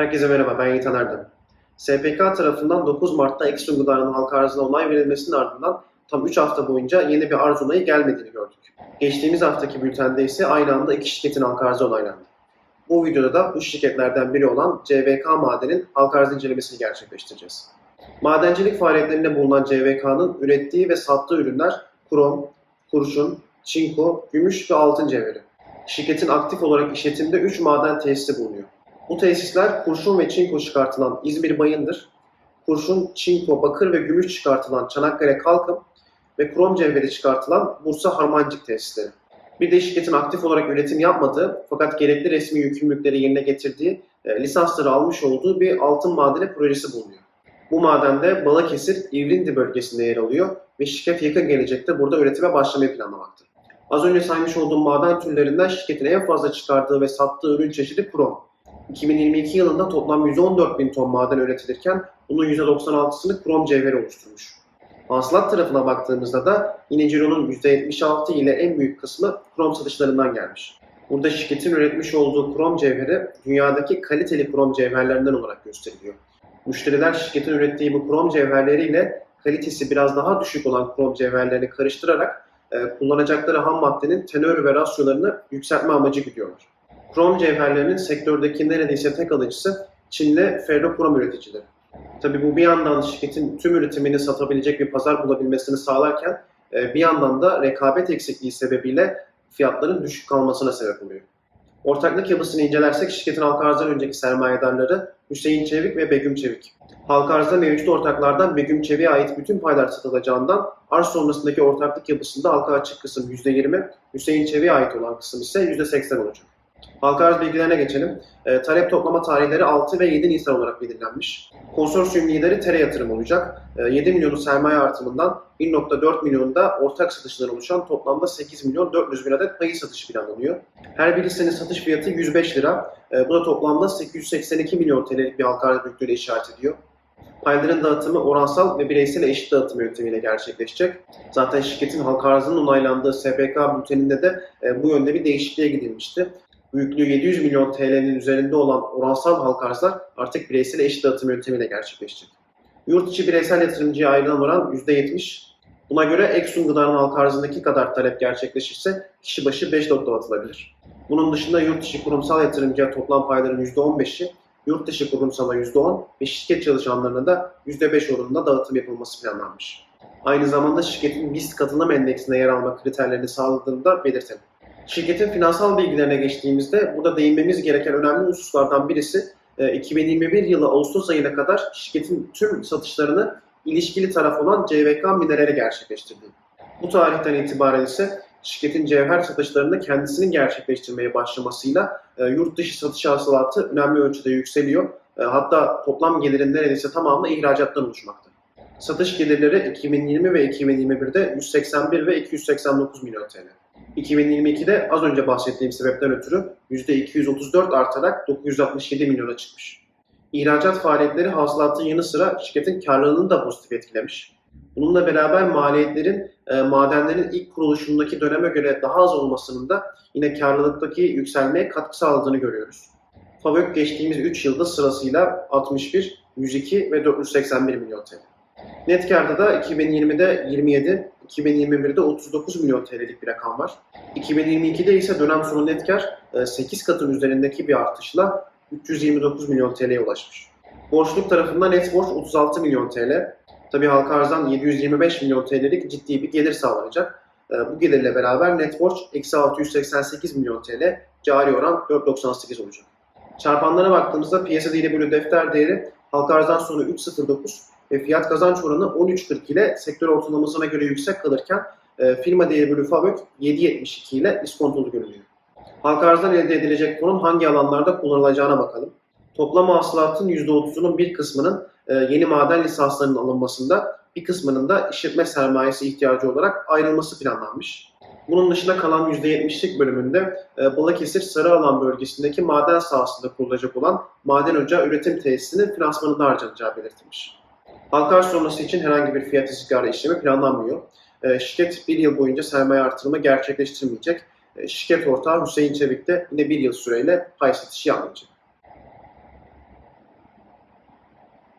Herkese merhaba, ben Yiğit Erdem. SPK tarafından 9 Mart'ta Exxon gıdanın halka arzına onay verilmesinin ardından tam 3 hafta boyunca yeni bir arz onayı gelmediğini gördük. Geçtiğimiz haftaki bültende ise aynı anda iki şirketin halka arzı onaylandı. Bu videoda da bu şirketlerden biri olan CVK Maden'in halka arz incelemesini gerçekleştireceğiz. Madencilik faaliyetlerinde bulunan CVK'nın ürettiği ve sattığı ürünler krom, kurşun, çinko, gümüş ve altın cevheri. Şirketin aktif olarak işletimde 3 maden tesisi bulunuyor. Bu tesisler kurşun ve çinko çıkartılan İzmir Bayındır, kurşun, çinko, bakır ve gümüş çıkartılan Çanakkale Kalkım ve krom cevheri çıkartılan Bursa Harmancık tesisleri. Bir de şirketin aktif olarak üretim yapmadığı fakat gerekli resmi yükümlülükleri yerine getirdiği, e, lisansları almış olduğu bir altın madeni projesi bulunuyor. Bu madende Balıkesir, İvrindi bölgesinde yer alıyor ve şirket yakın gelecekte burada üretime başlamayı planlamakta. Az önce saymış olduğum maden türlerinden şirketin en fazla çıkardığı ve sattığı ürün çeşidi krom. 2022 yılında toplam 114 bin ton maden üretilirken bunun %96'sını krom cevheri oluşturmuş. Hasılat tarafına baktığımızda da yine cironun %76 ile en büyük kısmı krom satışlarından gelmiş. Burada şirketin üretmiş olduğu krom cevheri dünyadaki kaliteli krom cevherlerinden olarak gösteriliyor. Müşteriler şirketin ürettiği bu krom cevherleriyle kalitesi biraz daha düşük olan krom cevherlerini karıştırarak e, kullanacakları ham maddenin tenör ve rasyolarını yükseltme amacı gidiyorlar. Krom cevherlerinin sektördeki neredeyse tek alıcısı Çinli ferrokrom üreticileri. Tabi bu bir yandan şirketin tüm üretimini satabilecek bir pazar bulabilmesini sağlarken e, bir yandan da rekabet eksikliği sebebiyle fiyatların düşük kalmasına sebep oluyor. Ortaklık yapısını incelersek şirketin halka arzdan önceki sermayedarları Hüseyin Çevik ve Begüm Çevik. Halka arzda mevcut ortaklardan Begüm Çevik'e ait bütün paylar satılacağından arz sonrasındaki ortaklık yapısında halka açık kısım %20, Hüseyin Çevik'e ait olan kısım ise %80 olacak. Halka arz bilgilerine geçelim. E, talep toplama tarihleri 6 ve 7 Nisan olarak belirlenmiş. Konsorsiyum lideri Tere Yatırım olacak. E, 7 milyonu sermaye artımından 1.4 milyonda ortak satışlar oluşan toplamda 8 milyon 400 bin adet payı satışı planlanıyor. Her bir hissenin satış fiyatı 105 lira. E, bu da toplamda 882 milyon TL'lik bir halka arz büyüklüğüyle işaret ediyor. Payların dağıtımı oransal ve bireysel eşit dağıtım yöntemiyle gerçekleşecek. Zaten şirketin halka arzının onaylandığı SPK bülteninde de e, bu yönde bir değişikliğe gidilmişti büyüklüğü 700 milyon TL'nin üzerinde olan oransal halka arzlar artık bireysel eşit dağıtım yöntemiyle gerçekleşecek. Yurt içi bireysel yatırımcıya ayrılan oran %70. Buna göre Exxon gıdanın halka arzındaki kadar talep gerçekleşirse kişi başı 5 lot dağıtılabilir. Bunun dışında yurt dışı kurumsal yatırımcıya toplam payların %15'i, yurt dışı kurumsala %10 ve şirket çalışanlarına da %5 oranında dağıtım yapılması planlanmış. Aynı zamanda şirketin BIST katılım endeksine yer alma kriterlerini sağladığını da belirtelim. Şirketin finansal bilgilerine geçtiğimizde burada değinmemiz gereken önemli hususlardan birisi 2021 yılı Ağustos ayına kadar şirketin tüm satışlarını ilişkili taraf olan CVK Mineral'e gerçekleştirdi. Bu tarihten itibaren ise şirketin cevher satışlarını kendisinin gerçekleştirmeye başlamasıyla yurt dışı satış hasılatı önemli ölçüde yükseliyor. Hatta toplam gelirin neredeyse tamamı ihracattan oluşmakta. Satış gelirleri 2020 ve 2021'de 181 ve 289 milyon TL. 2022'de az önce bahsettiğim sebepten ötürü %234 artarak 967 milyona çıkmış. İhracat faaliyetleri hasılatın yanı sıra şirketin karlılığını da pozitif etkilemiş. Bununla beraber maliyetlerin e, madenlerin ilk kuruluşundaki döneme göre daha az olmasının da yine karlılıktaki yükselmeye katkı sağladığını görüyoruz. FAVÖK geçtiğimiz 3 yılda sırasıyla 61, 102 ve 481 milyon TL. Net karda da 2020'de 27, 2021'de 39 milyon TL'lik bir rakam var. 2022'de ise dönem sonu net kar 8 katın üzerindeki bir artışla 329 milyon TL'ye ulaşmış. Borçluk tarafında net borç 36 milyon TL. Tabi halka arzdan 725 milyon TL'lik ciddi bir gelir sağlanacak. Bu gelirle beraber net borç eksi 688 milyon TL, cari oran 4.98 olacak. Çarpanlara baktığımızda piyasa değeri bölü defter değeri halka arzdan sonra 3.09, ve fiyat kazanç oranı 13.40 ile sektör ortalamasına göre yüksek kalırken e, firma değeri bölü fabrik 7.72 ile iskontolu görünüyor. Halka arzdan elde edilecek fonun hangi alanlarda kullanılacağına bakalım. Toplam hasılatın %30'unun bir kısmının e, yeni maden lisanslarının alınmasında, bir kısmının da işletme sermayesi ihtiyacı olarak ayrılması planlanmış. Bunun dışında kalan %70'lik bölümünde e, Balıkesir Sarıalan bölgesindeki maden sahasında kurulacak olan maden ocağı üretim tesisinin finansmanında harcanacağı belirtilmiş. Halka sonrası için herhangi bir fiyat istikrarı işlemi planlanmıyor. E, şirket bir yıl boyunca sermaye artırımı gerçekleştirmeyecek. E, şirket ortağı Hüseyin Çevik de yine bir yıl süreyle pay satışı yapmayacak.